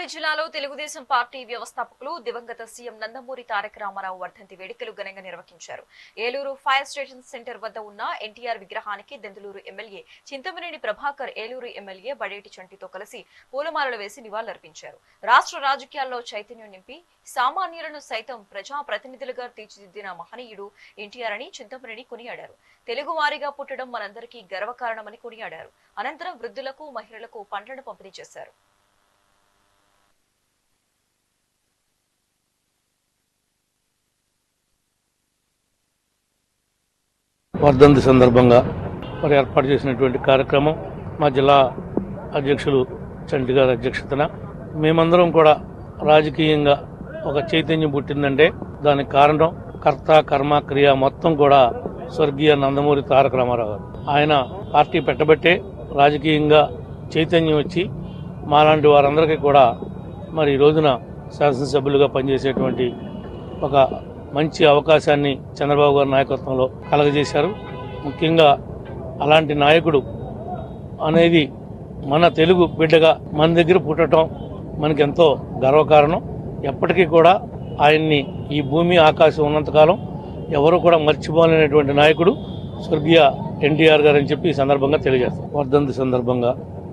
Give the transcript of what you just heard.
ఏలూరు జిల్లాలో తెలుగుదేశం పార్టీ వ్యవస్థాపకులు దివంగత సీఎం నందమూరి తారక రామారావు వర్ధంతి వేడుకలు ఘనంగా నిర్వహించారు. ఏలూరు ఫైర్ స్టేషన్ సెంటర్ వద్ద ఉన్న ఎన్టీఆర్ విగ్రహానికి దెందులూరు ఎమ్మెల్యే చింతమనేని ప్రభాకర్ ఏలూరు ఎమ్మెల్యే బడేటి చంటితో కలిసి పూలమాలలు వేసి నివాళులర్పించారు. రాష్ట్ర రాజకీయాల్లో చైతన్యం నింపి సామాన్యులను సైతం ప్రజా ప్రతినిధులుగా తీర్చిదిద్దిన మహనీయుడు ఎన్టీఆర్ అని చింతమనేని కొనియాడారు. తెలుగువారిగా పుట్టడం మనందరికీ గర్వకారణమని కొనియాడారు. అనంతరం వృద్ధులకు మహిళలకు పండ్లను పంపిణీ చేశారు. వర్ధంతి సందర్భంగా మరి ఏర్పాటు చేసినటువంటి కార్యక్రమం మా జిల్లా అధ్యక్షులు చంటి గారి అధ్యక్షతన. మేమందరం కూడా రాజకీయంగా ఒక చైతన్యం పుట్టిందంటే దానికి కారణం కర్త కర్మ క్రియ మొత్తం కూడా స్వర్గీయ నందమూరి తారక రామారావు గారు. ఆయన పార్టీ పెట్టబట్టే రాజకీయంగా చైతన్యం వచ్చి మాలాంటి వారందరికీ కూడా మరి ఈ రోజున శాసనసభ్యులుగా పనిచేసేటువంటి ఒక మంచి అవకాశాన్ని చంద్రబాబు గారి నాయకత్వంలో కలగజేశారు. ముఖ్యంగా అలాంటి నాయకుడు అనేది మన తెలుగు బిడ్డగా మన దగ్గర పుట్టడం మనకెంతో గర్వకారణం. ఎప్పటికీ కూడా ఆయన్ని ఈ భూమి ఆకాశం ఉన్నంతకాలం ఎవరు కూడా మర్చిపోలేనటువంటి నాయకుడు స్వర్గీయ ఎన్టీఆర్ గారు అని చెప్పి ఈ సందర్భంగా తెలియజేస్తారు వర్ధంతి సందర్భంగా